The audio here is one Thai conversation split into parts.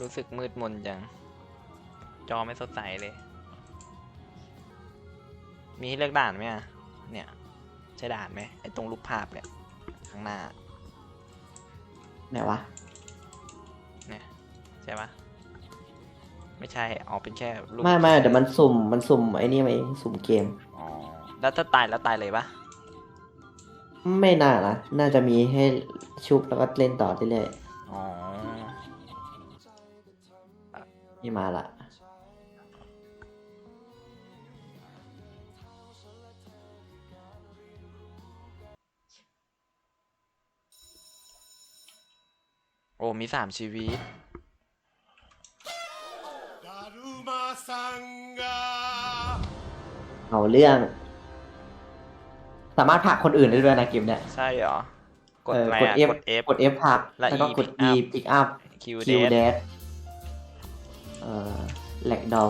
รู้สึกมืดมนจัง จอไม่สดใสเลย มีให้เลือกด่านไหมอะเนี่ย ใช่ด่านไหมไอ้ตรงรูปภาพเนี่ย ข้างหน้า ไหนวะ เนี่ย ใช่ปะไม่ใช่อ๋อเป็นแค่รูปไม่ไม่เดี๋ยวมันสุ่มมันสุ่มไอ้นี่มาเองสุ่มเกม อ๋อ แล้วถ้าตายแล้วตายเลยปะไม่น่านะน่าจะมีให้ชุบแล้วก็เล่นต่อเรื่อยอ๋อๆ นี่มาละโอ้ มีสามชีวิต เอาเรื่อง สามารถผลักคนอื่นได้ด้วยนะกิมเนี่ยใช่เหรอ กดเออกด อะ F F กด F ผลักแล้วก็กด E อี pick up คิว Q เด dash เอ่อแหลกดอ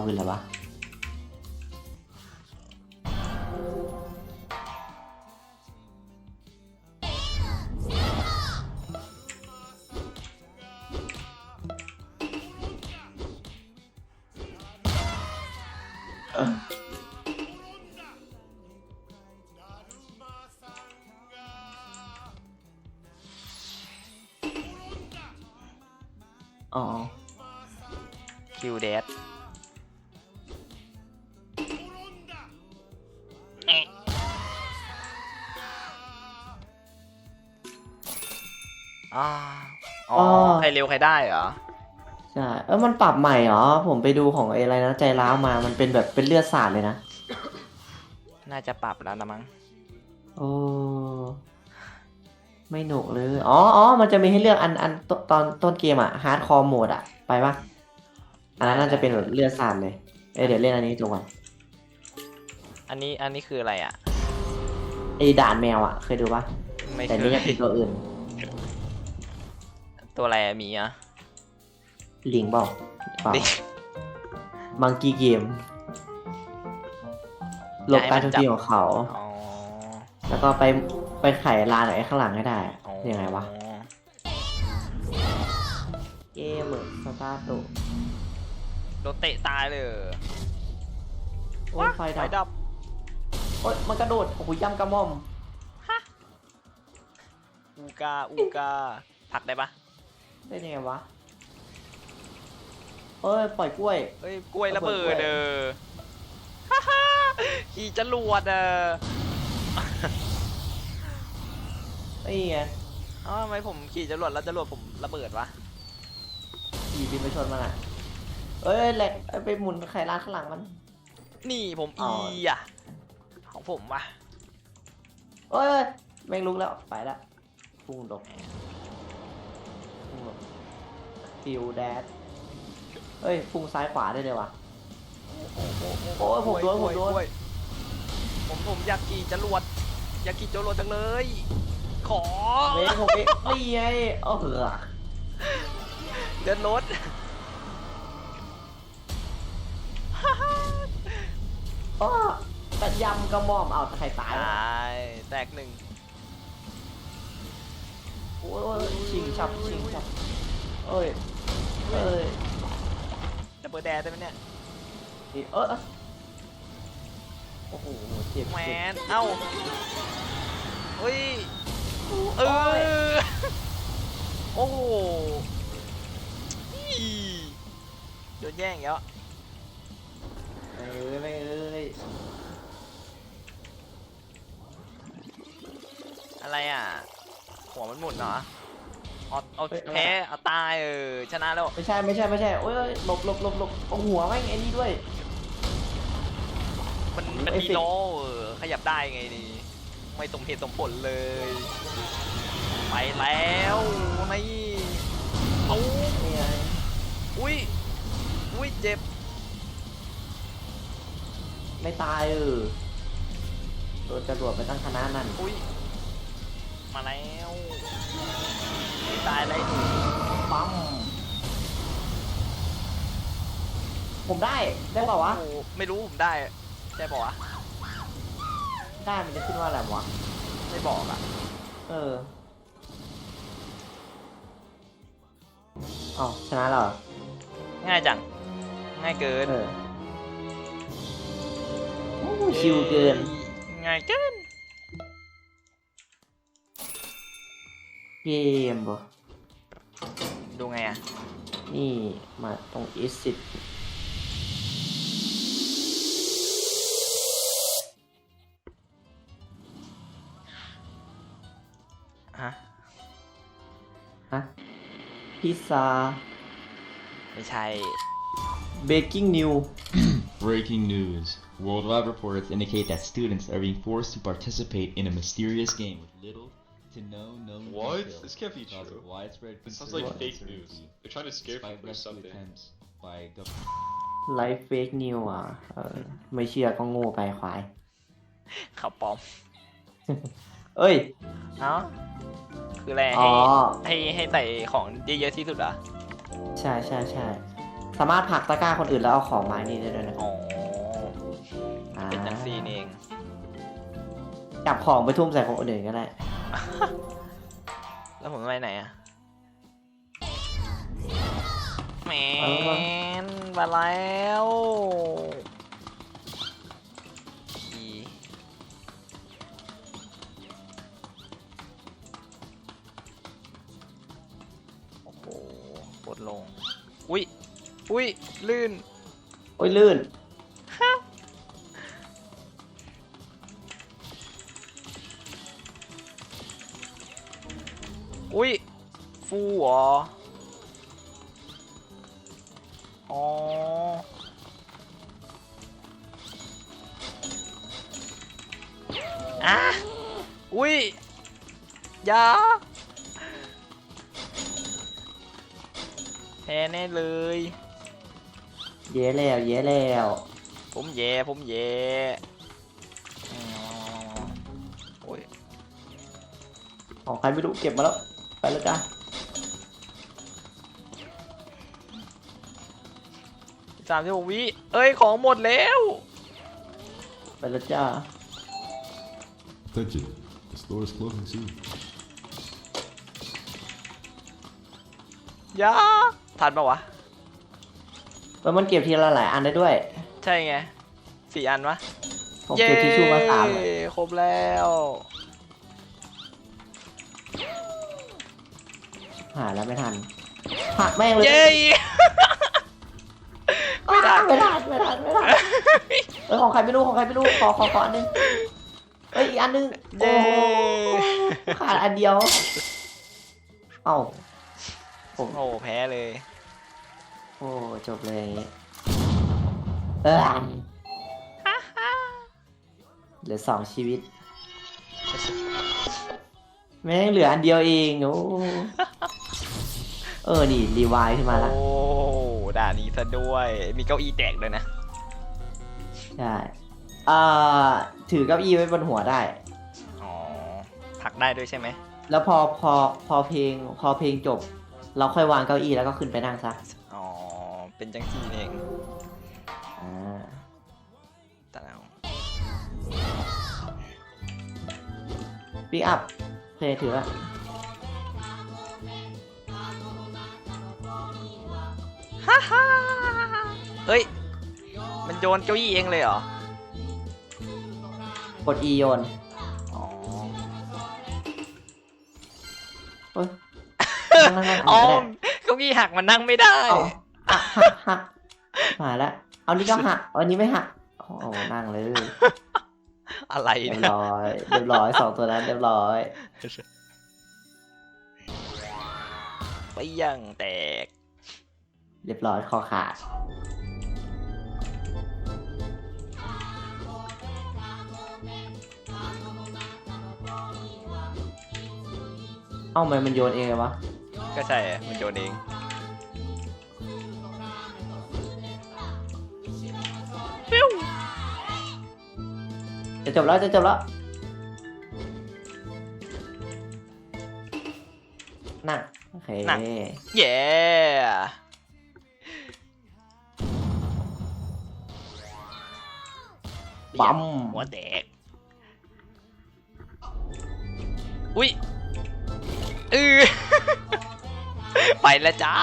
คืออะไรวะอ๋อ Q d a อ๋ออ๋ออ๋อใครเร็วใครได้เหรอ ใช่ เออมันปรับใหม่เหรอ ผมไปดูของไอ้อะไรนะ ใจร้าวมา มันเป็นแบบเป็นเลือดสาดเลยนะ น่าจะปรับแล้วนะมั้ง โอ้ไม่หนุกเลย อ๋ออ๋อมันจะมีให้เลือกอันอันตตอนต้นเกมอะฮาร์ดคอร์โหมดอะไปปะ อันนั้นน่าจะเป็นแบบเลือดสาดเลยเอ้ยเดี๋ยวเล่นอันนี้จบก่อนอันนี้อันนี้คืออะไรอะ ไอ้ด่านแมวอะเคยดูปะไม่แต่เคนี่ยจะเป็นตัวอื่น ตัวอะไรอะหมีอะลิงเปล่าเปล่าลิงมังกี้เกมหลบการโจมตีของเขา อ๋อแล้วก็ไปไปไขลานไอ้ข้างหลังให้ได้อะอ๋อยังไงวะ เกมสตาร์ตุ โดนเตะตายเลยโอ้ยไฟไฟดับดับโอ้ยมันกระโดดโอ้โหย่ำกระหม่อมอูกาอูกาผลักได้ปะได้ยังไงวะเอ้ยปล่อยกล้วย เอ้ยกล้วยระเบิระเบิดดเด้อฮ่าฮ่าขี่จรวดเด้อนี่ไงเอ้าทำไมผมขี่จรวดแล้วจรวดผมระเบิดวะขี่บินไปชนมันอะ เอ้ยแหลกเอ้ยไปหมุนไขลานข้างหลังมัน นี่ผมอ๋อีออะ ของผมวะเอ้ยแม่งลุกแล้วไปแล้วพุ่งหลบพุ่งหลบฟิวแดดเอ้ยพุ่งซ้ายขวาได้เลยว่ะโอ้ยผมโดนผมโดนกล้วยผมผมอยากขี่จรวดอยากขี่จรวดจังเลย ขอเว้ยผมเอ้ยนี่ไงเออเหอะเดินรถ อ้อกระยำกระหม่อมเอาใครตายตวะายแตกหนึ่งโอ้ยชิงฉับชิงฉับเอ้ยเอ้ยดับเบิลแดดได้ไหมเนี่ยนี่เออเอ้ยโอ้โหเจ็บแมเจ็บ นเอ้าเฮ้ยเอโอ้ยอโอ้โหอี้โดนแย่งอีกแล้ว เอ้ยไม่เอ้ย อะไรอะ หัวมันหมุนเหรอเอาเอาแพ้เอาตายเออชนะแล้วไม่ใช่ไม่ใช่ไม่ใช่โอ้ยหลบหลบหลบหลบเอาหัวแม่งไอ้นี่ด้วย มันมันไอ้มีสิล้อเออขยับได้ไงดีไม่สมเหตุสมผลเลย ไปแล้วนี่เอานี่ไงอุ้ยอุ้ยเจ็บไม่ตายเออโดนจรวดไปตั้งคณะนั่นอุ้ย มาแล้วไม่ตายเลยปั๊มผมได้ ได้เปล่าวะ โอ้โหไม่รู้ผมได้ใช่ป่าวะได้มันจะขึ้นว่าอะไรวะ ไม่บอกอะเออเอ้าชนะแล้วเหรอง่ายจังง่ายเกินเออโอ้ชิวเกิน ง่ายเกิน เกมบ่ ดูไงอ่ะ นี่มาตรง exit ฮะ ฮะพิซซ่า ไม่ใช่ baking new Breaking news. Worldwide reports indicate that students are being forced to participate in a mysterious game with little to no known What? details, This can't be causing true. widespread This sounds concern like and fake uncertainty, news. They're trying to scare despite people or rescue something. attempts by government. life fake new อะเออไม่เชื่อก็โง่ไปควายข่าวปลอม เอ้ยเนาะคืออะไรอ๋ให้อ ให้ให้ใส่ของเยอะๆที่สุดเหรอใช่ใช่ใช่สามารถผลักตะกร้าคนอื่นแล้วเอาของมานี่ได้ด้วยนะอ๋อ อ่าเป็นจังซีนี่เองจับของไปทุ่มใส่คนอื่นก็ได้ แล้วผมไปไหนอะแมเอาวะนมาแล้วอีโอ้โหปวดลง อุ้ยอุ้ยลื่น โอ้ยลื่น ฟูเหรอ อ๋อ อะ อุ้ยอยาแพ้แน่เลย เย้แล้วเย้แล้ว ผมแย่ผมแย่อืมโอ้ยของใครไม่รู้เก็บมาแล้ว ไปแล้วจ้า สามสิบหกวิเอ้ยของหมดแล้ว ไปแล้วจ้า Attention, the store is closing soon. ยาทันปะวะ แล้วมันเก็บทีละหลายอันได้ด้วย ใช่ไงสี่อันวะผมเก็บทิชชู่มาสามอะเย้ครบแล้ว หาแล้วไม่ทันหักแม่งเลย เย้ไม่ได้ ไม่ทันไม่ทันไม่ทันเออของใครไม่รู้ของใครไม่รู้ขอขอขออันนึงเอ้ยอีกอันนึงโอ้เย้โหขาดอันเดียว เอ้าผมโอ้แพ้เลย โอ้จบเลยอย่างงี้เออเหลือสองชีวิตแม่งเหลืออันเดียวเองโอ้เออ นี่ รีไวล์ขึ้นมาแล้วโอ้ ด่านนี้ซะด้วย มีเก้าอี้แตกเลยนะ ใช่อ่าถือเก้าอี้ไว้บนหัวได้ อ๋อผลักได้ด้วยใช่ไหม แล้วพอพอพอเพลงพอเพลงจบ เราค่อยวางเก้าอี้แล้วก็ขึ้นไปนั่งซะอ๋อ เป็นจังซี่นี่เองอ่าแต่แล้วปิกอัพเพลงถือละ เฮ้ย มันโยนเก้าอี้เองเลยเหรอ กด E โยนอ๋อโอ้ยนั่งนั่งนั่งอ๋อก็ได้เก้าอี้หักมันนั่งไม่ได้ เอาหักหักหักมาแล้วเอานี้ก็หักเอาอันนี้ไม่หักโอ้โหนั่งเลย อะไรเรียบเนี่ยร้อย เรียบร้อยสองตัวนั้นเรียบร้อย ไปยังแตก เรียบร้อยคอขาด เอ้าทำไมมันโยนเองเลยวะก็ใช่มันโยนเองจะจบแล้วจะจบแล้วนั่งโอเคนั่งเย้ปั๊มหัวแตกอุ้ย อือไปแล้วจ้า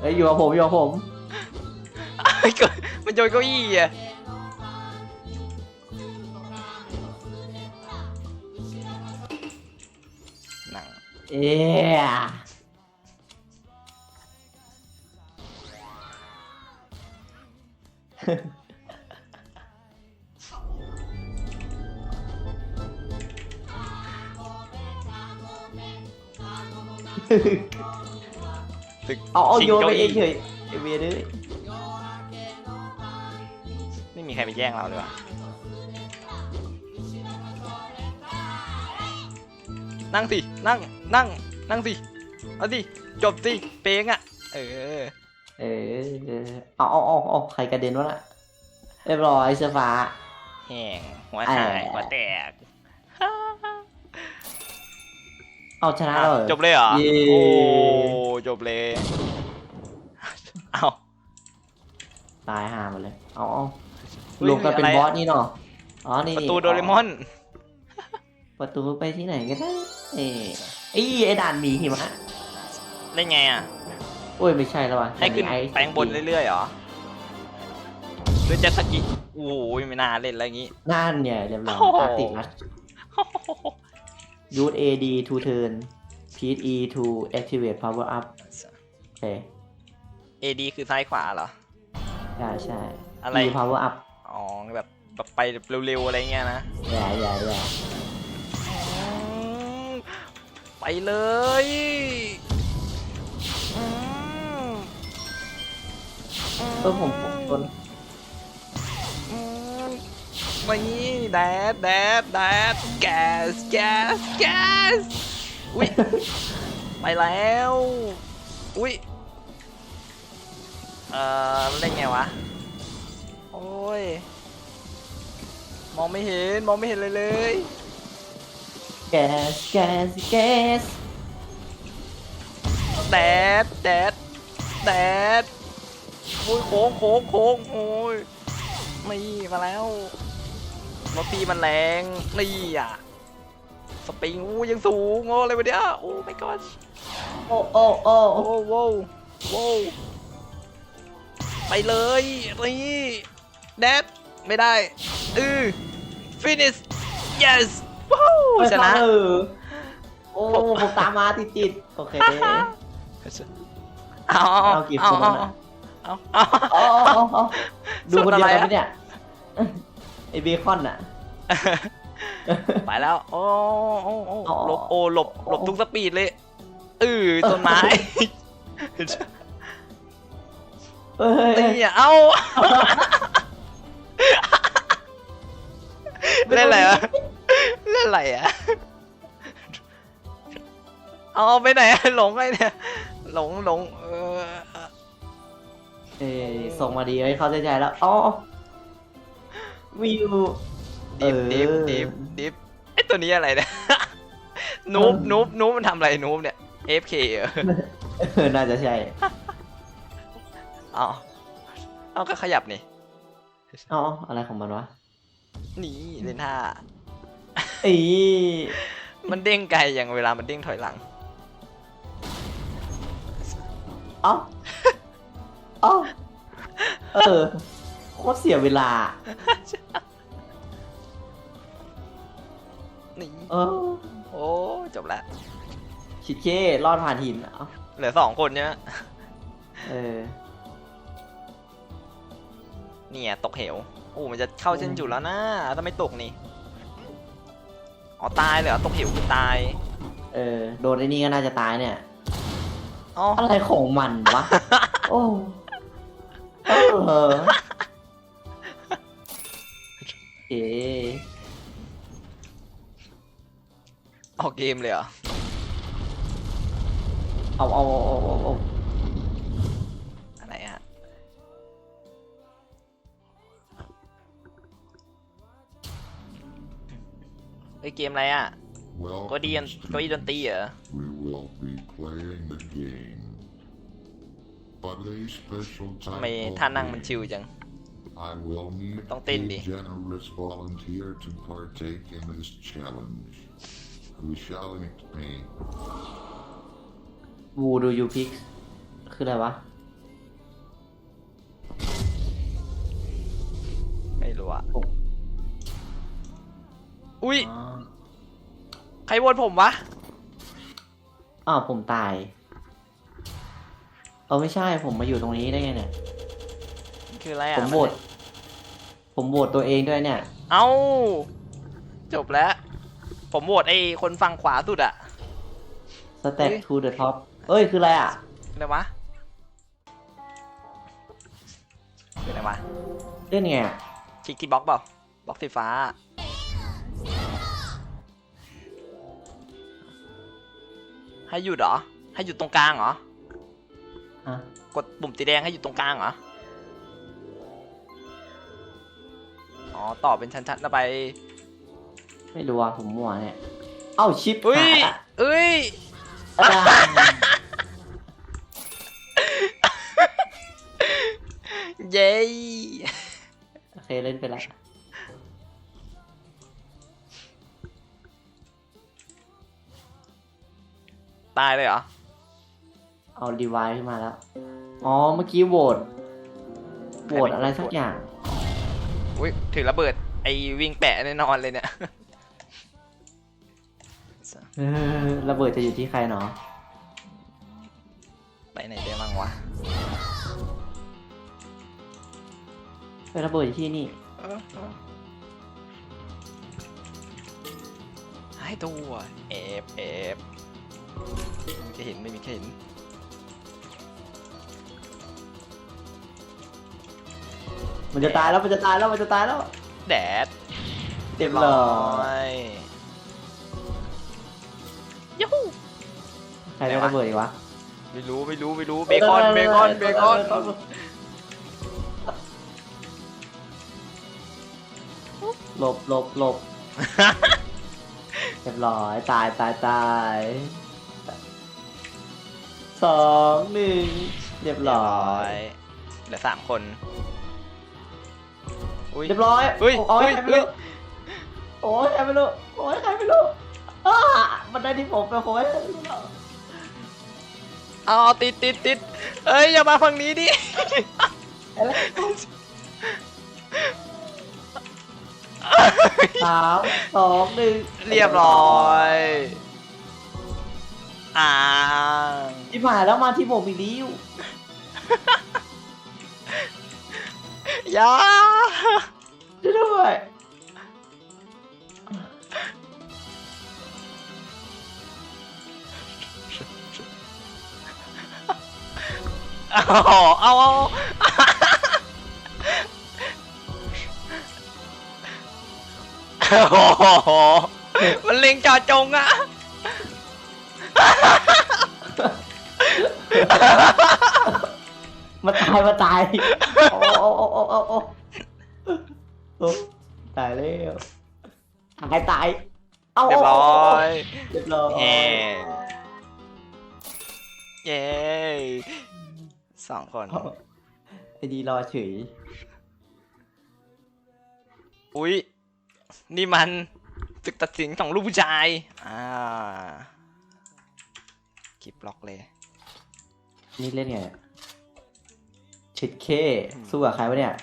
เอ้ยอยู่กับผมอยู่กับผมไอ้เกิดมันโยนเก้าอี้อะหนังเอ๊ะ ตึกเอาเอาชิงโยนไปก้าเออี้งเฉยไอเวียด้วยไม่มีใครไปแย่งเราเลยวะนั่งสิ นั่ง นั่ง นั่งสิ เอาสิ จบสิ เป้งอะ เออ เออเอาเอาเอาเอาใครกระเด็นวะน่ะเรียบร้อยเสื้อฟ้า แห้งหัวเอ่อหายหัวแตก เอาชนะแล้วเหรอจบเลยเหรอเย้โอ้ จบเลย เอาตายห่าหมดเลย เอาเอาเฮ้ยรวมกันเป็นอะไรบออะสนี่เนาะ อ๋อ นี่ประนี่ตูโดเรมอน ประตูไปที่ไหนก็ได้เอ้ยไอ้ไอ้ด่านหมีหิมะเล่นไงอะ โอ้ย ไม่ใช่แล้วว่ะให้ขึ้นอัแปลงบนเรื่อยๆเหรอหรือจะสกิโอ้ยไม่น่าเล่นอะไรอย่างงี้ นั่นเนี่ยเรียบร้อยโอ้โหตาติดนะ use AD to turn P E to activate power up โอเค AD คือซ้ายขวาเหรอ ใช่ใช่ อะไร E power up อ๋อแบบแบบไปเร็วๆอะไรเงี้ยนะ อย่าอย่าอย่าอืมไปเลยอืมเออผมผมทนอืม นี่แดดแดดแดดแก๊สแก๊สแก๊สอุ้ยไปแล้วอุ้ยเอ่อมันเล่นไงวะโอ้ยมองไม่เห็นมองไม่เห็นเลยเลยแก๊สแก๊สแก๊สแดดแดดแดดโอ้ยโค้งโค้งโค้งโอ้ยนี่มาแล้ว รถปีมันแรงนี่อะสปริงอู้ยังสูงโอ้อะไรวะเนี่ยโอ้ my god โอ้โอ้โอ้โอ้โว้วโว้วไปเลยนี่แดดไม่ได้อือ finish yes ว้าวชนะเออโอ้ผมตามมาติดติดๆโอเคเอาเอากี่เอาคนเอาน่ะเอาเอาโอ้โอ้โอ้ดูคนเดียวกันสุดอะไรอะไหมเนี่ย ไอเบคอนอะ ไปแล้ว โอ้โอ้โอ้อ๋อหลบโอ้หลบหลบทุกสปีดเลยเออต้นไม้เฮ้ยนี่อะเอ้าเล่นอะไรวะเล่นอะไรอะเอาไปไหนอะหลงไงเนี่ยหลงหลงเออเอ้ยส่งมาดีไว้เข้าใจใจแล้วอ๋อ วิวดิฟเอดิฟอดิฟดิฟไอตัวนี้อะไรเนี่ยนูบนูบนูบมันทำอะไรนูบเนี่ย AFK เหรอเออน่าจะใช่เอาเอาก็ขยับนี่อ๋ออะไรของมันวะ นี่เล่นท่าอีมันเด้งไกลอย่างเวลามันเด้งถอยหลัง เอ้า เอ้า เออ โคตรเสียเวลา เออโอ้จบแล้วชิดเช่รอดผ่านหินเอ้าเหลือสองคนเนี่ยเออ เนี่ยตกเหวโอ้มันจะเข้าเส้นจุดแล้วนะถ้าไม่ตกนี่อ๋อตายเลยเหรอตกเหวคือตายเออ โดนไอ้นี่ก็น่าจะตายเนี่ย อ๋ออะไรของมันวะ โอ้เออเอ ออกเกมเลยเหรอเอาเอาเอาเอาเอาอะไรฮะเฮ้ยเกมอะไรอะ Well, ก็ดีนก็ดีดนตรีเหรอ we will be playing the game. But a special ทำ type ไม of ท่านั่งมันชิว game. จัง I will need Don't a tell me. generous volunteer to partake in this challenge. We shall in its pain. วูดูยูพิกคืออะไรวะ ไม่รู้อะอุ้ยใครวนผมวะอ๋อผมตาย เอาไม่ใช่ผมมาอยู่ตรงนี้ได้ไงเนี่ย คืออะไรอะผมโหวตผมโหวตตัวเองด้วยเนี่ย เอ้า จบแล้ว ผมโหวตไอ้คนฝั่งขวาสุดอะ step เฮ้ย to the top เอ้ย คืออะไรอะ อะไรวะคืออะไรวะเล่นไงอะคลิกที่บล็อกเปล่าบล็อกสีฟ้า ให้หยุดเหรอ ให้หยุดตรงกลางเหรอ อะกดปุ่มสีแดงให้อยู่ตรงกลางเหรอ อ๋อ ต่อเป็นชั้นๆแล้วไป ไม่รู้อะผมมั่วเนี่ย เอ้าชิปเอ้ยหายละเอ้ยอ่าเย้โอเคเล่นไปแล้วตายเลยเหรอ เอาดีไวขึ้นมาแล้ว อ๋อเมื่อกี้โหวตโหวตอะไรสักอย่าง อุ้ยถือระเบิดไอวิ่งแปะแน่นอนเลยเนี่ยเออ ระเบิดจะอยู่ที่ใครเนาะไปไหนได้บ้างวะไประเบิดอยู่ที่นี่ให้ตัวเอฟเอฟไม่มีใครเห็นไม่มีใครเห็นมันจะตายแล้วมันจะตายแล้วมันจะตายแล้วแดดเต็มเลยยยู ใครได้ระเบิดอีกวะไม่รู้ไม่รู้ไม่รู้เบคอนเบคอนเบคอนหลบหลบหลบเรียบร้อยตายตายตายสองหนึ่งเรียบร้อยเหลือสามคนอุ้ยเรียบร้อยเฮ้ยโอ้ยเฮ้ยใครไม่รู้โอ้ยใครไม่รู้โอ้ยใครไม่รู้อ้ามันได้ที่ผมไปโอ้ย เอาเอาติดติดติดเอ้ยอย่ามาฝั่งนี้ดิอะไรสามสองหนึ่งเรียบร้อยอ่าที่ผ่านแล้วมาที่ผมอีกแล้วอย่าช่วยด้วย เอาเอาเอาโอ้โหมันเล็งเจอจงอะมาตายมาตายโอ้โอ้โอ้โอ้โอ้โอ้โอ้ตายแล้วตายตาย เอาเรียบร้อยเรียบร้อยเย้เย้ สองคนไอ้ดีรอเฉยอุ๊ย นี่มันศึกตัดสินของลูกผู้ชาย อ่าคลิปล็อกเลย นี่เล่นไงชิดเค สู้กับใครวะเนี่ย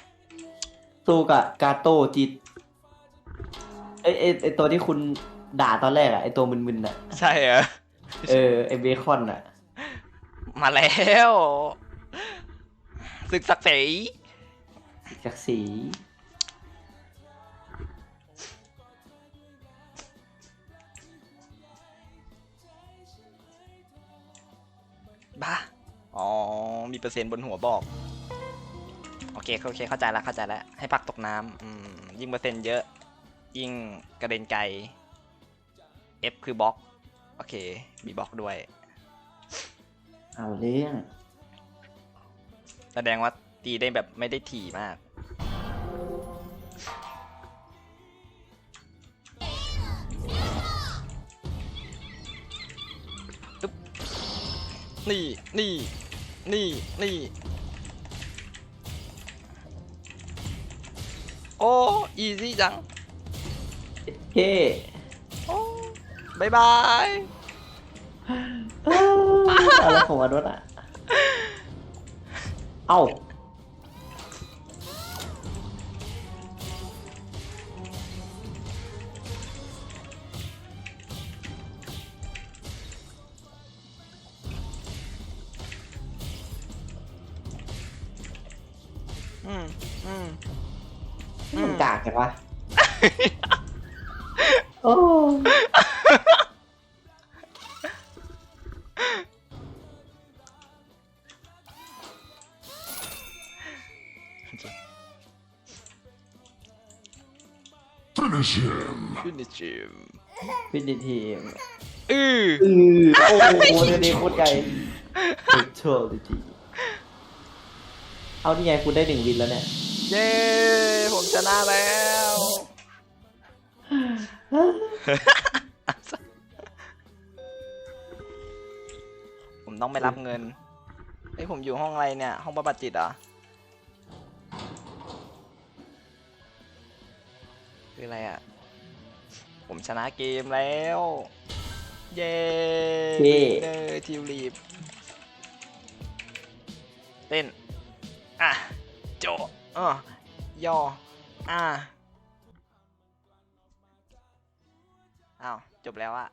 สู้กับกาโต้จิตไอไอไอตัวที่คุณด่าตอนแรกอะไอตัวมึนๆอะใช่เหรอ เออไอเบคอนอะมาแล้ว ศึกศักดิ์ศรีจากสีบ้าอ๋อ มีเปอร์เซ็นต์บนหัวบอก โอเค โอเค เข้าใจแล้ว เข้าใจแล้ว ให้ปักตกน้ำอืม ยิ่งเปอร์เซ็นต์เยอะ ยิ่งกระเด็นไกล F คือบล็อก โอเค มีบล็อกด้วย เอาเรื่อง แสดงว่าตีได้แบบไม่ได้ถี่มากอึ๊บนี่ นี่ นี่ นี่ โอ้ อีซี่จังเคโอ้บายบายเอาแล้วผมอนุษย์อะ เอ้าอืมอืมมันกากใช่ปะโอ้ Finish him! ขึ้นในจิมฟินิทีมอืออือโอ้โหเดี๋ยวนี้พูดไกลโชว์ดีทีเอานี่ไงคุณได้หนึ่งวินแล้วเนี่ย เย้ ผมชนะแล้ว ผมต้องไปรับเงินเฮ้ยผมอยู่ห้องอะไรเนี่ย ห้องประบัติจิตเหรอ คืออะไรอะ ผมชนะเกมแล้ว เย้เย้ เดอร์ทิวลีฟเต้น อะ โจอะยออะอ้าว จบแล้วอะ